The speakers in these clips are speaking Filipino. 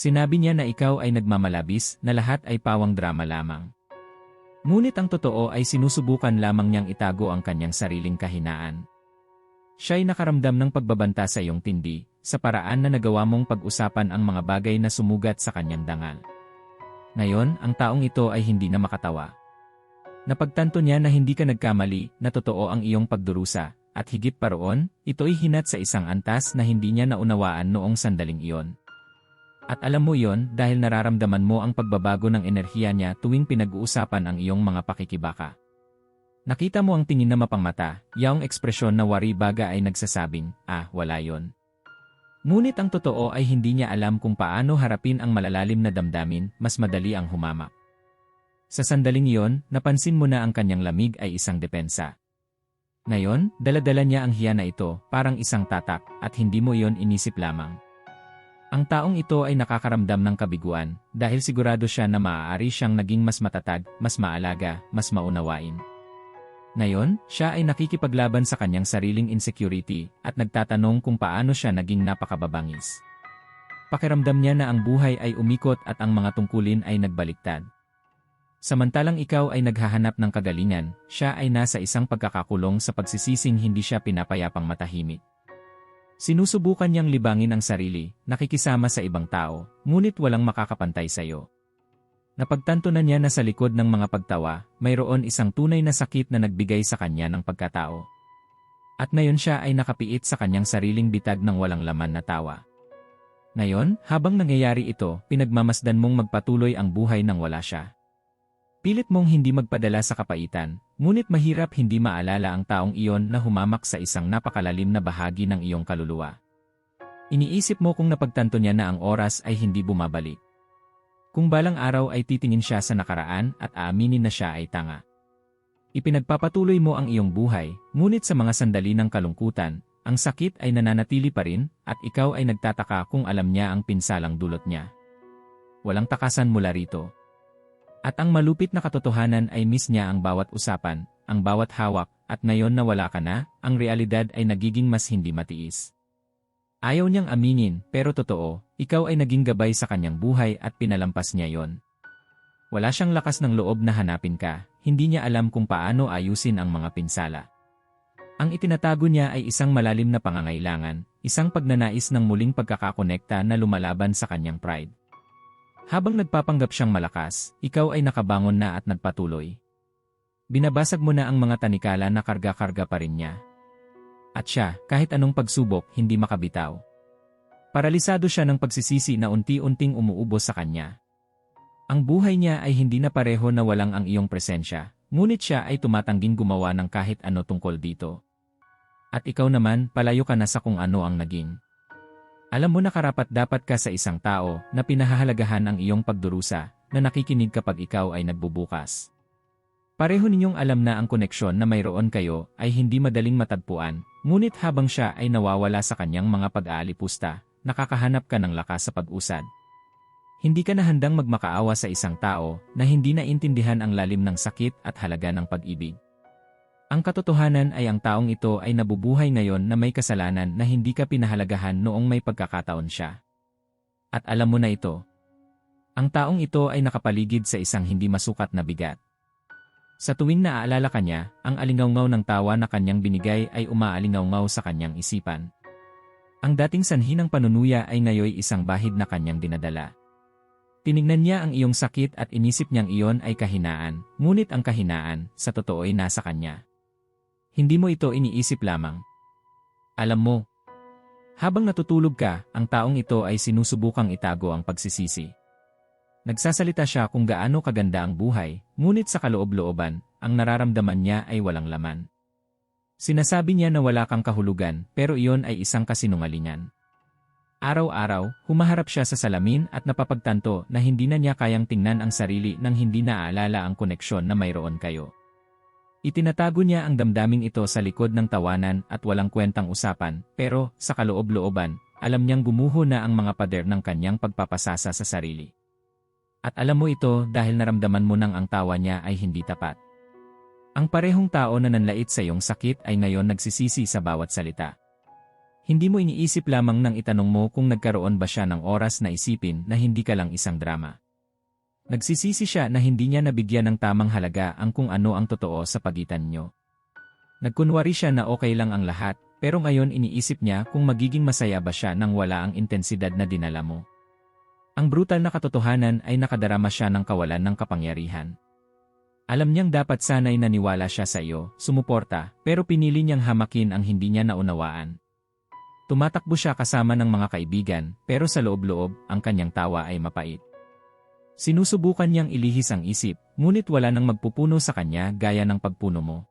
Sinabi niya na ikaw ay nagmamalabis na lahat ay pawang drama lamang. Ngunit ang totoo ay sinusubukan lamang niyang itago ang kanyang sariling kahinaan. Siya'y nakaramdam ng pagbabanta sa iyong tindi, sa paraan na nagawa mong pag-usapan ang mga bagay na sumugat sa kanyang dangal. Ngayon, ang taong ito ay hindi na makatawa. Napagtanto niya na hindi ka nagkamali, na totoo ang iyong pagdurusa, at higit pa roon, ito'y hinat sa isang antas na hindi niya naunawaan noong sandaling iyon. At alam mo yon dahil nararamdaman mo ang pagbabago ng enerhiya niya tuwing pinag-uusapan ang iyong mga pakikibaka. Nakita mo ang tingin na mapangmata, yaong ekspresyon na wari baga ay nagsasabing, ah, wala yon. Ngunit ang totoo ay hindi niya alam kung paano harapin ang malalalim na damdamin, mas madali ang humamak. Sa sandaling iyon, napansin mo na ang kanyang lamig ay isang depensa. Ngayon, daladala niya ang hiya na ito, parang isang tatak, at hindi mo iyon inisip lamang. Ang taong ito ay nakakaramdam ng kabiguan, dahil sigurado siya na maaari siyang naging mas matatag, mas maalaga, mas maunawain. Ngayon, siya ay nakikipaglaban sa kanyang sariling insecurity at nagtatanong kung paano siya naging napakababangis. Pakiramdam niya na ang buhay ay umikot at ang mga tungkulin ay nagbaliktad. Samantalang ikaw ay naghahanap ng kagalingan, siya ay nasa isang pagkakakulong sa pagsisising hindi siya pinapayapang matahimik. Sinusubukan niyang libangin ang sarili, nakikisama sa ibang tao, ngunit walang makakapantay sa iyo. Napagtanto na niya na sa likod ng mga pagtawa, mayroon isang tunay na sakit na nagbigay sa kanya ng pagkatao. At ngayon siya ay nakapiit sa kanyang sariling bitag ng walang laman na tawa. Ngayon, habang nangyayari ito, pinagmamasdan mong magpatuloy ang buhay nang wala siya. Pilit mong hindi magpadala sa kapaitan, ngunit mahirap hindi maalala ang taong iyon na humamak sa isang napakalalim na bahagi ng iyong kaluluwa. Iniisip mo kung napagtanto niya na ang oras ay hindi bumabalik. Kung balang araw ay titingin siya sa nakaraan at aaminin na siya ay tanga. Ipinagpapatuloy mo ang iyong buhay, ngunit sa mga sandali ng kalungkutan, ang sakit ay nananatili pa rin at ikaw ay nagtataka kung alam niya ang pinsalang dulot niya. Walang takasan mula rito. At ang malupit na katotohanan ay miss niya ang bawat usapan, ang bawat hawak, at ngayon na wala ka na, ang realidad ay nagiging mas hindi matiis. Ayaw niyang aminin, pero totoo, ikaw ay naging gabay sa kanyang buhay at pinalampas niya yon. Wala siyang lakas ng loob na hanapin ka, hindi niya alam kung paano ayusin ang mga pinsala. Ang itinatago niya ay isang malalim na pangangailangan, isang pagnanais ng muling pagkakakonekta na lumalaban sa kanyang pride. Habang nagpapanggap siyang malakas, ikaw ay nakabangon na at nagpatuloy. Binabasag mo na ang mga tanikala na karga-karga pa rin niya. At siya, kahit anong pagsubok, hindi makabitaw. Paralisado siya ng pagsisisi na unti-unting umuubos sa kanya. Ang buhay niya ay hindi na pareho na walang ang iyong presensya, ngunit siya ay tumatangging gumawa ng kahit ano tungkol dito. At ikaw naman, palayo ka na sa kung ano ang naging. Alam mo na karapat dapat ka sa isang tao na pinahahalagahan ang iyong pagdurusa na nakikinig kapag ikaw ay nagbubukas. Pareho ninyong alam na ang koneksyon na mayroon kayo ay hindi madaling matagpuan, ngunit habang siya ay nawawala sa kanyang mga pag-aalipusta, nakakahanap ka ng lakas sa pag-usad. Hindi ka na handang magmakaawa sa isang tao na hindi naintindihan ang lalim ng sakit at halaga ng pag-ibig. Ang katotohanan ay ang taong ito ay nabubuhay ngayon na may kasalanan na hindi ka pinahalagahan noong may pagkakataon siya. At alam mo na ito. Ang taong ito ay nakapaligid sa isang hindi masukat na bigat. Sa tuwing naaalala ka niya, ang alingawngaw ng tawa na kanyang binigay ay umaalingawngaw sa kanyang isipan. Ang dating sanhi ng panunuya ay ngayoy isang bahid na kanyang dinadala. Tinignan niya ang iyong sakit at inisip niyang iyon ay kahinaan, ngunit ang kahinaan, sa totoo ay nasa kanya. Hindi mo ito iniisip lamang. Alam mo, habang natutulog ka, ang taong ito ay sinusubukang itago ang pagsisisi. Nagsasalita siya kung gaano kaganda ang buhay, ngunit sa kaloob-looban, ang nararamdaman niya ay walang laman. Sinasabi niya na wala kang kahulugan, pero iyon ay isang kasinungalingan. Araw-araw, humaharap siya sa salamin at napapagtanto na hindi na niya kayang tingnan ang sarili nang hindi naaalala ang koneksyon na mayroon kayo. Itinatago niya ang damdaming ito sa likod ng tawanan at walang kwentang usapan, pero sa kaloob-looban, alam niyang gumuho na ang mga pader ng kanyang pagpapasasa sa sarili. At alam mo ito dahil naramdaman mo nang ang tawa niya ay hindi tapat. Ang parehong tao na nanlait sa iyong sakit ay ngayon nagsisisi sa bawat salita. Hindi mo iniisip lamang nang itanong mo kung nagkaroon ba siya ng oras na isipin na hindi ka lang isang drama. Nagsisisi siya na hindi niya nabigyan ng tamang halaga ang kung ano ang totoo sa pagitan nyo. Nagkunwari siya na okay lang ang lahat, pero ngayon iniisip niya kung magiging masaya ba siya nang wala ang intensidad na dinala mo. Ang brutal na katotohanan ay nakadarama siya ng kawalan ng kapangyarihan. Alam niyang dapat sanay naniwala siya sa iyo, sumuporta, pero pinili niyang hamakin ang hindi niya naunawaan. Tumatakbo siya kasama ng mga kaibigan, pero sa loob-loob, ang kanyang tawa ay mapait. Sinusubukan niyang ilihis ang isip, ngunit wala nang magpupuno sa kanya gaya ng pagpuno mo.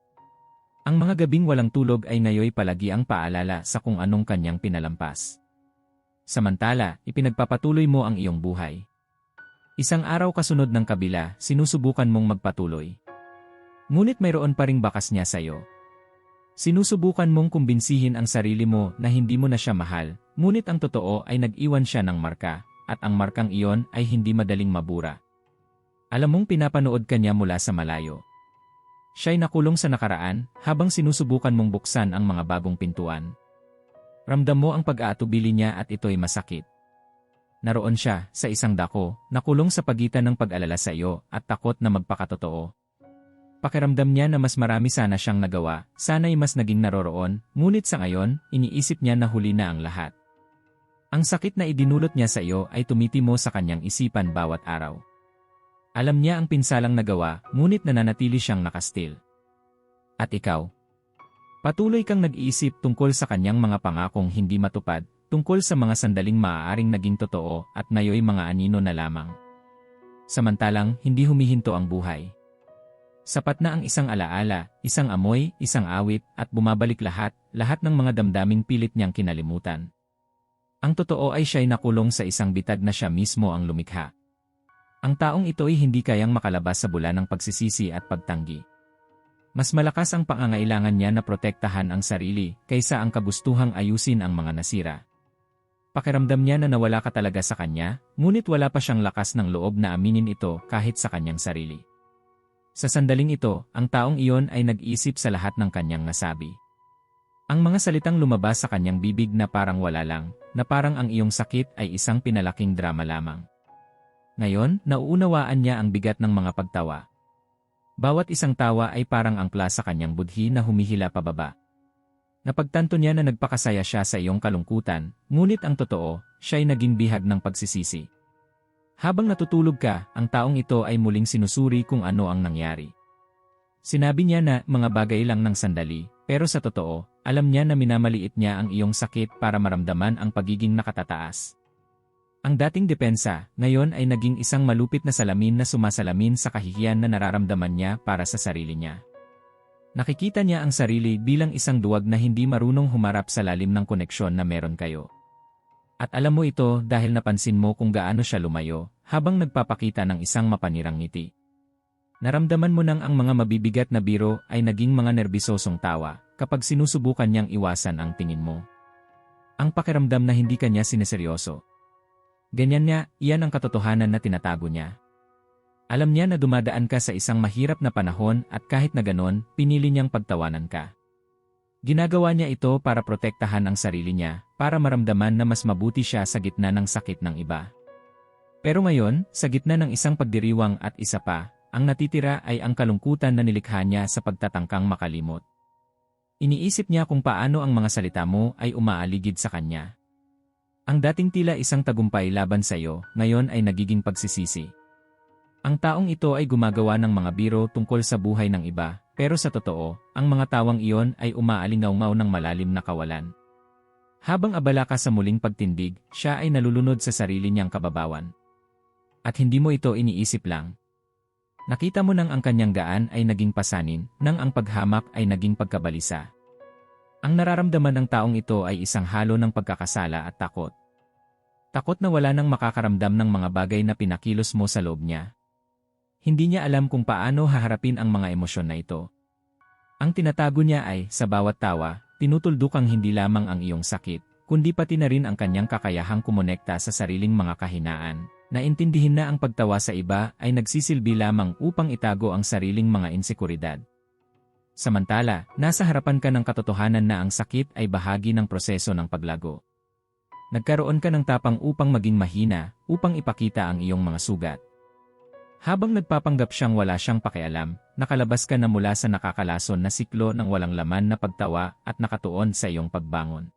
Ang mga gabing walang tulog ay ngayoy palagi ang paalala sa kung anong kanyang pinalampas. Samantala, ipinagpapatuloy mo ang iyong buhay. Isang araw kasunod ng kabila, sinusubukan mong magpatuloy. Ngunit mayroon pa ring bakas niya sa iyo. Sinusubukan mong kumbinsihin ang sarili mo na hindi mo na siya mahal, ngunit ang totoo ay nag-iwan siya ng marka, at ang markang iyon ay hindi madaling mabura. Alam mong pinapanood ka niya mula sa malayo. Siya'y nakulong sa nakaraan habang sinusubukan mong buksan ang mga bagong pintuan. Ramdam mo ang pag-aatubili niya at ito'y masakit. Naroon siya sa isang dako, nakulong sa pagitan ng pag-alala sa iyo at takot na magpakatotoo. Pakiramdam niya na mas marami sana siyang nagawa, sana'y mas naging naroroon, ngunit sa ngayon, iniisip niya na huli na ang lahat. Ang sakit na idinulot niya sa iyo ay tumitimo sa kanyang isipan bawat araw. Alam niya ang pinsalang nagawa, ngunit nananatili siyang nakastil. At ikaw? Patuloy kang nag-iisip tungkol sa kanyang mga pangakong hindi matupad, tungkol sa mga sandaling maaaring naging totoo at ngayoy mga anino na lamang. Samantalang, hindi humihinto ang buhay. Sapat na ang isang alaala, isang amoy, isang awit, at bumabalik lahat, lahat ng mga damdaming pilit niyang kinalimutan. Ang totoo ay siya'y nakulong sa isang bitag na siya mismo ang lumikha. Ang taong ito ay hindi kayang makalabas sa bula ng pagsisisi at pagtanggi. Mas malakas ang pangangailangan niya na protektahan ang sarili kaysa ang kabustuhang ayusin ang mga nasira. Pakiramdam niya na nawala ka talaga sa kanya, ngunit wala pa siyang lakas ng loob na aminin ito kahit sa kanyang sarili. Sa sandaling ito, ang taong iyon ay nag-isip sa lahat ng kanyang nasabi. Ang mga salitang lumabas sa kanyang bibig na parang wala lang, na parang ang iyong sakit ay isang pinalaking drama lamang. Ngayon, nauunawaan niya ang bigat ng mga pagtawa. Bawat isang tawa ay parang angkla sa kanyang budhi na humihila pababa. Napagtanto niya na nagpakasaya siya sa iyong kalungkutan, ngunit ang totoo, siya'y naging bihag ng pagsisisi. Habang natutulog ka, ang taong ito ay muling sinusuri kung ano ang nangyari. Sinabi niya na mga bagay lang ng sandali, pero sa totoo, alam niya na minamaliit niya ang iyong sakit para maramdaman ang pagiging nakatataas. Ang dating depensa, ngayon ay naging isang malupit na salamin na sumasalamin sa kahihiyan na nararamdaman niya para sa sarili niya. Nakikita niya ang sarili bilang isang duwag na hindi marunong humarap sa lalim ng koneksyon na meron kayo. At alam mo ito dahil napansin mo kung gaano siya lumayo habang nagpapakita ng isang mapanirang ngiti. Naramdaman mo nang ang mga mabibigat na biro ay naging mga nerbisosong tawa kapag sinusubukan niyang iwasan ang tingin mo. Ang pakiramdam na hindi kanya sineseryoso. Ganyan niya, iyan ang katotohanan na tinatago niya. Alam niya na dumadaan ka sa isang mahirap na panahon at kahit na ganon, pinili niyang pagtawanan ka. Ginagawa niya ito para protektahan ang sarili niya, para maramdaman na mas mabuti siya sa gitna ng sakit ng iba. Pero ngayon, sa gitna ng isang pagdiriwang at isa pa, ang natitira ay ang kalungkutan na nilikha niya sa pagtatangkang makalimot. Iniisip niya kung paano ang mga salita mo ay umaaligid sa kanya. Ang dating tila isang tagumpay laban sa iyo, ngayon ay nagiging pagsisisi. Ang taong ito ay gumagawa ng mga biro tungkol sa buhay ng iba, pero sa totoo, ang mga tawang iyon ay umaalingaw ng malalim na kawalan. Habang abala ka sa muling pagtindig, siya ay nalulunod sa sarili niyang kababawan. At hindi mo ito iniisip lang, Nakita mo nang ang kanyang gaan ay naging pasanin, nang ang paghamak ay naging pagkabalisa. Ang nararamdaman ng taong ito ay isang halo ng pagkakasala at takot. Takot na wala nang makakaramdam ng mga bagay na pinakilos mo sa loob niya. Hindi niya alam kung paano haharapin ang mga emosyon na ito. Ang tinatago niya ay, sa bawat tawa, tinutuldukang hindi lamang ang iyong sakit, kundi pati na rin ang kanyang kakayahang kumonekta sa sariling mga kahinaan. Naintindihin na ang pagtawa sa iba ay nagsisilbi lamang upang itago ang sariling mga insekuridad. Samantala, nasa harapan ka ng katotohanan na ang sakit ay bahagi ng proseso ng paglago. Nagkaroon ka ng tapang upang maging mahina, upang ipakita ang iyong mga sugat. Habang nagpapanggap siyang wala siyang pakialam, nakalabas ka na mula sa nakakalason na siklo ng walang laman na pagtawa at nakatuon sa iyong pagbangon.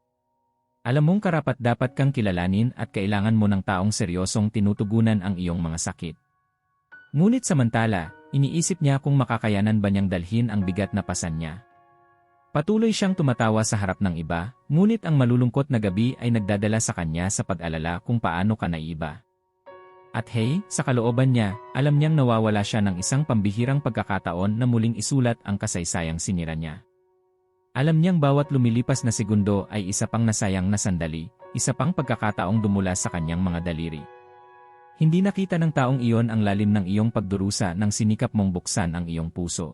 Alam mong karapat dapat kang kilalanin at kailangan mo ng taong seryosong tinutugunan ang iyong mga sakit. Ngunit samantala, iniisip niya kung makakayanan ba niyang dalhin ang bigat na pasan niya. Patuloy siyang tumatawa sa harap ng iba, ngunit ang malulungkot na gabi ay nagdadala sa kanya sa pag-alala kung paano ka naiba. At hey, sa kalooban niya, alam niyang nawawala siya ng isang pambihirang pagkakataon na muling isulat ang kasaysayang sinira niya. Alam niyang bawat lumilipas na segundo ay isa pang nasayang na sandali, isa pang pagkakataong dumula sa kanyang mga daliri. Hindi nakita ng taong iyon ang lalim ng iyong pagdurusa nang sinikap mong buksan ang iyong puso.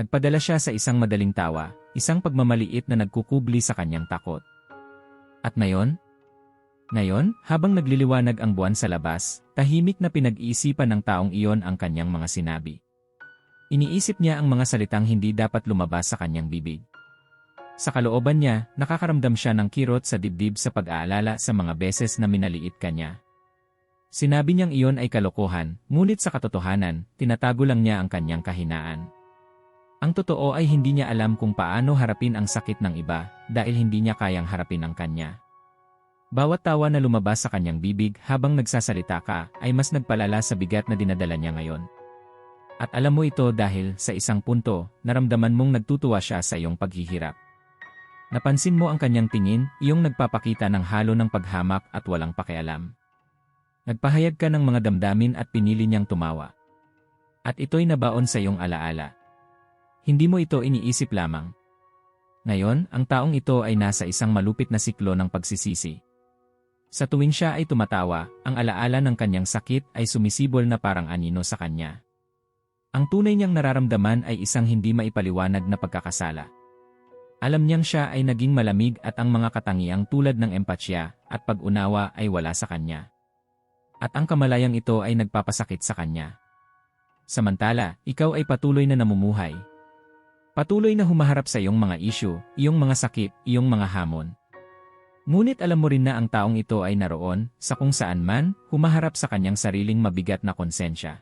Nagpadala siya sa isang madaling tawa, isang pagmamaliit na nagkukubli sa kanyang takot. At ngayon, ngayon, habang nagliliwanag ang buwan sa labas, tahimik na pinag-iisipan ng taong iyon ang kanyang mga sinabi. Iniisip niya ang mga salitang hindi dapat lumabas sa kanyang bibig. Sa kalooban niya, nakakaramdam siya ng kirot sa dibdib sa pag-aalala sa mga beses na minaliit kanya. Sinabi niyang iyon ay kalokohan, ngunit sa katotohanan, tinatago lang niya ang kanyang kahinaan. Ang totoo ay hindi niya alam kung paano harapin ang sakit ng iba dahil hindi niya kayang harapin ang kanya. Bawat tawa na lumabas sa kanyang bibig habang nagsasalita ka ay mas nagpalala sa bigat na dinadala niya ngayon. At alam mo ito dahil sa isang punto, naramdaman mong nagtutuwa siya sa iyong paghihirap. Napansin mo ang kanyang tingin, iyong nagpapakita ng halo ng paghamak at walang pakialam. Nagpahayag ka ng mga damdamin at pinili niyang tumawa. At ito'y nabaon sa iyong alaala. Hindi mo ito iniisip lamang. Ngayon, ang taong ito ay nasa isang malupit na siklo ng pagsisisi. Sa tuwing siya ay tumatawa, ang alaala ng kanyang sakit ay sumisibol na parang anino sa kanya. Ang tunay niyang nararamdaman ay isang hindi maipaliwanag na pagkakasala. Alam niyang siya ay naging malamig at ang mga katangiang tulad ng empatsya at pag-unawa ay wala sa kanya. At ang kamalayang ito ay nagpapasakit sa kanya. Samantala, ikaw ay patuloy na namumuhay. Patuloy na humaharap sa iyong mga isyu, iyong mga sakit, iyong mga hamon. Ngunit alam mo rin na ang taong ito ay naroon, sa kung saan man, humaharap sa kanyang sariling mabigat na konsensya.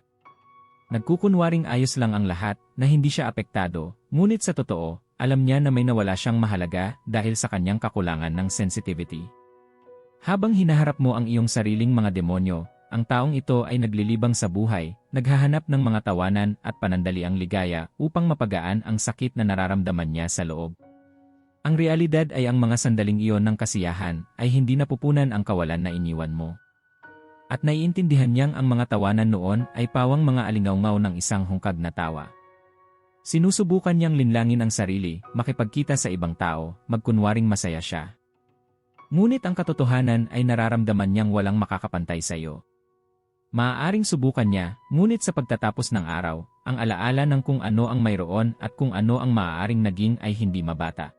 Nagkukunwaring ayos lang ang lahat, na hindi siya apektado, ngunit sa totoo, alam niya na may nawala siyang mahalaga dahil sa kanyang kakulangan ng sensitivity. Habang hinaharap mo ang iyong sariling mga demonyo, ang taong ito ay naglilibang sa buhay, naghahanap ng mga tawanan at panandaliang ligaya upang mapagaan ang sakit na nararamdaman niya sa loob. Ang realidad ay ang mga sandaling iyon ng kasiyahan ay hindi napupunan ang kawalan na iniwan mo. At naiintindihan niyang ang mga tawanan noon ay pawang mga alingawngaw ng isang hungkag na tawa. Sinusubukan niyang linlangin ang sarili, makipagkita sa ibang tao, magkunwaring masaya siya. Ngunit ang katotohanan ay nararamdaman niyang walang makakapantay sa iyo. Maaaring subukan niya, ngunit sa pagtatapos ng araw, ang alaala ng kung ano ang mayroon at kung ano ang maaaring naging ay hindi mabata.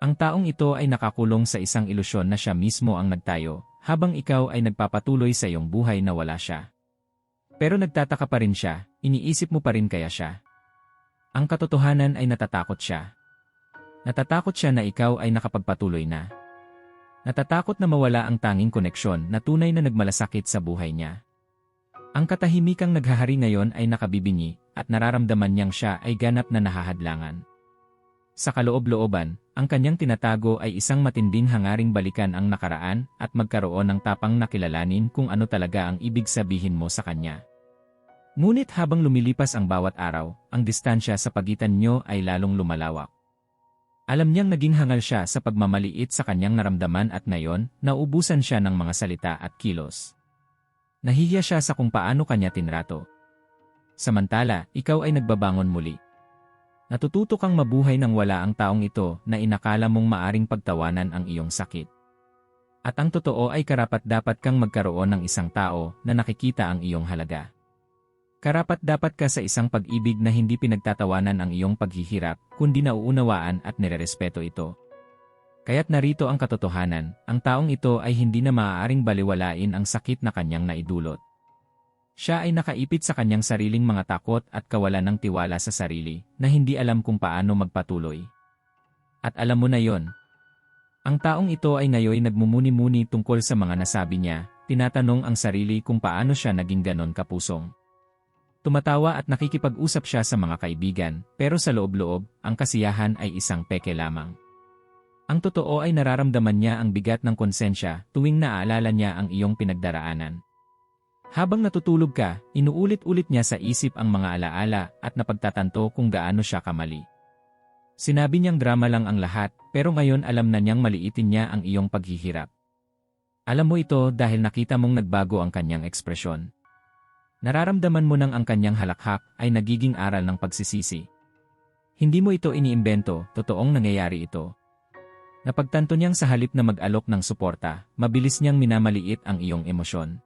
Ang taong ito ay nakakulong sa isang ilusyon na siya mismo ang nagtayo, habang ikaw ay nagpapatuloy sa iyong buhay na wala siya. Pero nagtataka pa rin siya, iniisip mo pa rin kaya siya. Ang katotohanan ay natatakot siya. Natatakot siya na ikaw ay nakapagpatuloy na. Natatakot na mawala ang tanging koneksyon na tunay na nagmalasakit sa buhay niya. Ang katahimikang naghahari ngayon ay nakabibingi at nararamdaman niyang siya ay ganap na nahahadlangan. Sa kaloob-looban, ang kanyang tinatago ay isang matinding hangaring balikan ang nakaraan at magkaroon ng tapang nakilalanin kung ano talaga ang ibig sabihin mo sa kanya. Ngunit habang lumilipas ang bawat araw, ang distansya sa pagitan nyo ay lalong lumalawak. Alam niyang naging hangal siya sa pagmamaliit sa kanyang naramdaman at ngayon, naubusan siya ng mga salita at kilos. Nahihiya siya sa kung paano kanya tinrato. Samantala, ikaw ay nagbabangon muli. Natututo kang mabuhay nang wala ang taong ito na inakala mong maaring pagtawanan ang iyong sakit. At ang totoo ay karapat dapat kang magkaroon ng isang tao na nakikita ang iyong halaga. Karapat dapat ka sa isang pag-ibig na hindi pinagtatawanan ang iyong paghihirap, kundi nauunawaan at nirerespeto ito. Kaya't narito ang katotohanan, ang taong ito ay hindi na maaaring baliwalain ang sakit na kanyang naidulot. Siya ay nakaipit sa kanyang sariling mga takot at kawalan ng tiwala sa sarili na hindi alam kung paano magpatuloy. At alam mo na yon. Ang taong ito ay ngayon nagmumuni-muni tungkol sa mga nasabi niya, tinatanong ang sarili kung paano siya naging ganon kapusong. Tumatawa at nakikipag-usap siya sa mga kaibigan, pero sa loob-loob, ang kasiyahan ay isang peke lamang. Ang totoo ay nararamdaman niya ang bigat ng konsensya tuwing naaalala niya ang iyong pinagdaraanan. Habang natutulog ka, inuulit-ulit niya sa isip ang mga alaala at napagtatanto kung gaano siya kamali. Sinabi niyang drama lang ang lahat, pero ngayon alam na niyang maliitin niya ang iyong paghihirap. Alam mo ito dahil nakita mong nagbago ang kanyang ekspresyon. Nararamdaman mo nang ang kanyang halakhak ay nagiging aral ng pagsisisi. Hindi mo ito iniimbento, totoong nangyayari ito. Napagtanto niyang sa halip na mag-alok ng suporta, mabilis niyang minamaliit ang iyong emosyon.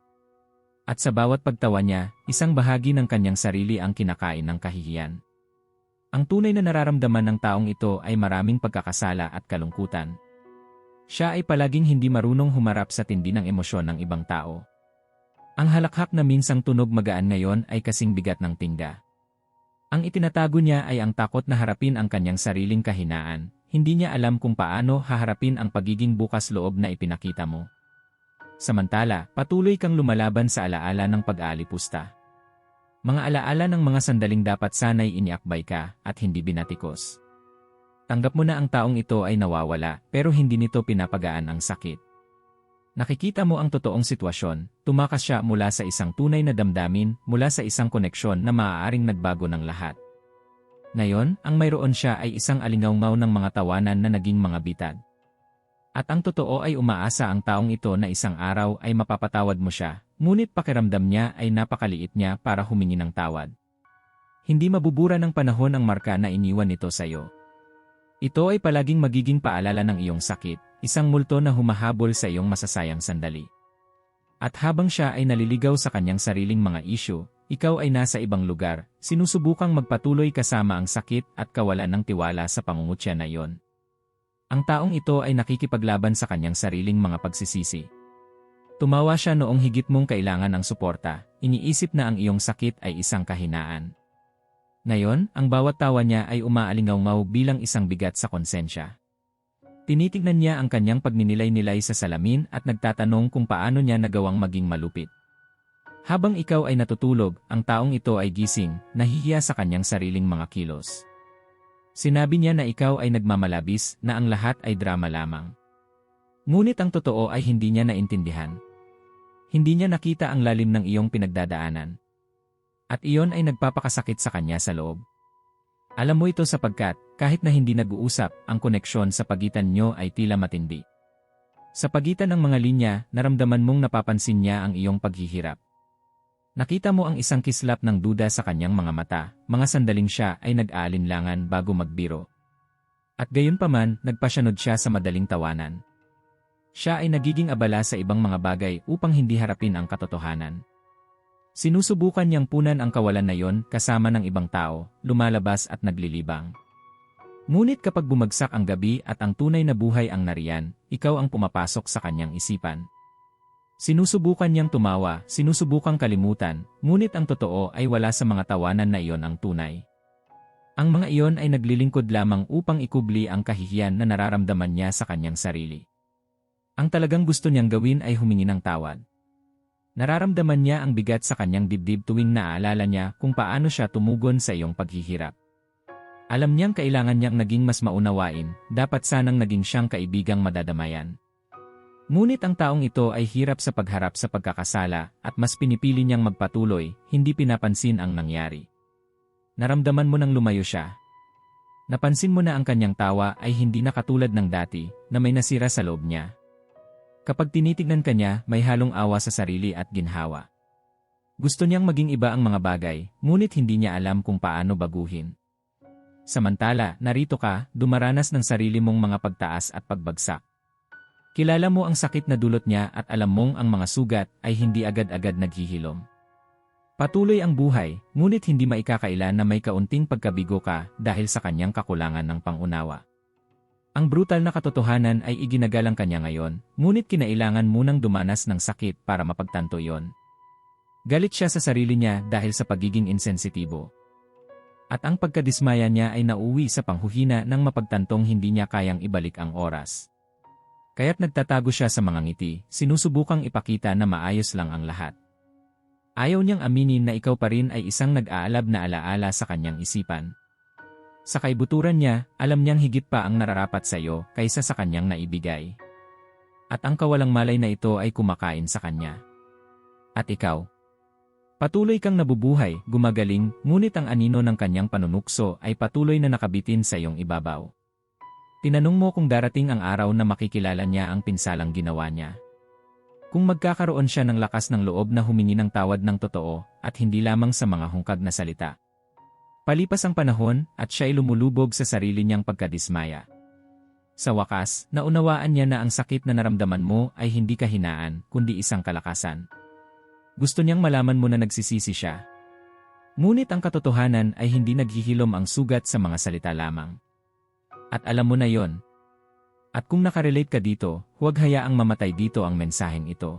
At sa bawat pagtawa niya, isang bahagi ng kanyang sarili ang kinakain ng kahihiyan. Ang tunay na nararamdaman ng taong ito ay maraming pagkakasala at kalungkutan. Siya ay palaging hindi marunong humarap sa tindi ng emosyon ng ibang tao. Ang halakhak na minsang tunog magaan ngayon ay kasing bigat ng tingga. Ang itinatago niya ay ang takot na harapin ang kanyang sariling kahinaan, hindi niya alam kung paano haharapin ang pagiging bukas loob na ipinakita mo. Samantala, patuloy kang lumalaban sa alaala ng pag-aalipusta. Mga alaala ng mga sandaling dapat sanay iniakbay ka at hindi binatikos. Tanggap mo na ang taong ito ay nawawala pero hindi nito pinapagaan ang sakit. Nakikita mo ang totoong sitwasyon, tumakas siya mula sa isang tunay na damdamin, mula sa isang koneksyon na maaaring nagbago ng lahat. Ngayon, ang mayroon siya ay isang alingawngaw ng mga tawanan na naging mga bitad. At ang totoo ay umaasa ang taong ito na isang araw ay mapapatawad mo siya, ngunit pakiramdam niya ay napakaliit niya para humingi ng tawad. Hindi mabubura ng panahon ang marka na iniwan nito sa iyo. Ito ay palaging magiging paalala ng iyong sakit, isang multo na humahabol sa iyong masasayang sandali. At habang siya ay naliligaw sa kanyang sariling mga isyu, ikaw ay nasa ibang lugar, sinusubukang magpatuloy kasama ang sakit at kawalan ng tiwala sa pangungutya na iyon. Ang taong ito ay nakikipaglaban sa kanyang sariling mga pagsisisi. Tumawa siya noong higit mong kailangan ng suporta, iniisip na ang iyong sakit ay isang kahinaan. Ngayon, ang bawat tawa niya ay umaalingaw bilang isang bigat sa konsensya. Tinitignan niya ang kanyang pagninilay-nilay sa salamin at nagtatanong kung paano niya nagawang maging malupit. Habang ikaw ay natutulog, ang taong ito ay gising, nahihiya sa kanyang sariling mga kilos. Sinabi niya na ikaw ay nagmamalabis na ang lahat ay drama lamang. Ngunit ang totoo ay hindi niya naintindihan. Hindi niya nakita ang lalim ng iyong pinagdadaanan. At iyon ay nagpapakasakit sa kanya sa loob. Alam mo ito sapagkat, kahit na hindi nag-uusap, ang koneksyon sa pagitan nyo ay tila matindi. Sa pagitan ng mga linya, naramdaman mong napapansin niya ang iyong paghihirap. Nakita mo ang isang kislap ng duda sa kanyang mga mata, mga sandaling siya ay nag-aalinlangan bago magbiro. At gayon paman, nagpasyanod siya sa madaling tawanan. Siya ay nagiging abala sa ibang mga bagay upang hindi harapin ang katotohanan. Sinusubukan niyang punan ang kawalan na yon kasama ng ibang tao, lumalabas at naglilibang. Ngunit kapag bumagsak ang gabi at ang tunay na buhay ang nariyan, ikaw ang pumapasok sa kanyang isipan. Sinusubukan niyang tumawa, sinusubukang kalimutan, ngunit ang totoo ay wala sa mga tawanan na iyon ang tunay. Ang mga iyon ay naglilingkod lamang upang ikubli ang kahihiyan na nararamdaman niya sa kanyang sarili. Ang talagang gusto niyang gawin ay humingi ng tawad. Nararamdaman niya ang bigat sa kanyang dibdib tuwing naaalala niya kung paano siya tumugon sa iyong paghihirap. Alam niyang kailangan niyang naging mas maunawain, dapat sanang naging siyang kaibigang madadamayan. Ngunit ang taong ito ay hirap sa pagharap sa pagkakasala at mas pinipili niyang magpatuloy, hindi pinapansin ang nangyari. Naramdaman mo nang lumayo siya. Napansin mo na ang kanyang tawa ay hindi na katulad ng dati na may nasira sa loob niya. Kapag tinitignan ka niya, may halong awa sa sarili at ginhawa. Gusto niyang maging iba ang mga bagay, ngunit hindi niya alam kung paano baguhin. Samantala, narito ka, dumaranas ng sarili mong mga pagtaas at pagbagsak. Kilala mo ang sakit na dulot niya at alam mong ang mga sugat ay hindi agad-agad naghihilom. Patuloy ang buhay, ngunit hindi maikakailan na may kaunting pagkabigo ka dahil sa kanyang kakulangan ng pangunawa. Ang brutal na katotohanan ay iginagalang kanya ngayon, ngunit kinailangan munang dumanas ng sakit para mapagtanto yon. Galit siya sa sarili niya dahil sa pagiging insensitibo. At ang pagkadismaya niya ay nauwi sa panghuhina ng mapagtantong hindi niya kayang ibalik ang oras. Kaya't nagtatago siya sa mga ngiti, sinusubukang ipakita na maayos lang ang lahat. Ayaw niyang aminin na ikaw pa rin ay isang nag-aalab na alaala sa kanyang isipan. Sa kaibuturan niya, alam niyang higit pa ang nararapat sa iyo kaysa sa kanyang naibigay. At ang kawalang malay na ito ay kumakain sa kanya. At ikaw, Patuloy kang nabubuhay, gumagaling, ngunit ang anino ng kanyang panunukso ay patuloy na nakabitin sa iyong ibabaw. Tinanong mo kung darating ang araw na makikilala niya ang pinsalang ginawa niya. Kung magkakaroon siya ng lakas ng loob na humingi ng tawad ng totoo at hindi lamang sa mga hungkag na salita. Palipas ang panahon at siya ay lumulubog sa sarili niyang pagkadismaya. Sa wakas, naunawaan niya na ang sakit na naramdaman mo ay hindi kahinaan kundi isang kalakasan. Gusto niyang malaman mo na nagsisisi siya. Ngunit ang katotohanan ay hindi naghihilom ang sugat sa mga salita lamang. At alam mo na yon. At kung nakarelate ka dito, huwag hayaang mamatay dito ang mensaheng ito.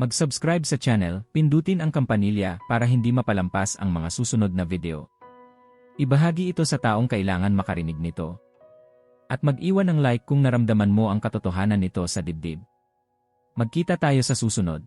Mag-subscribe sa channel, pindutin ang kampanilya para hindi mapalampas ang mga susunod na video. Ibahagi ito sa taong kailangan makarinig nito. At mag-iwan ng like kung naramdaman mo ang katotohanan nito sa dibdib. Magkita tayo sa susunod.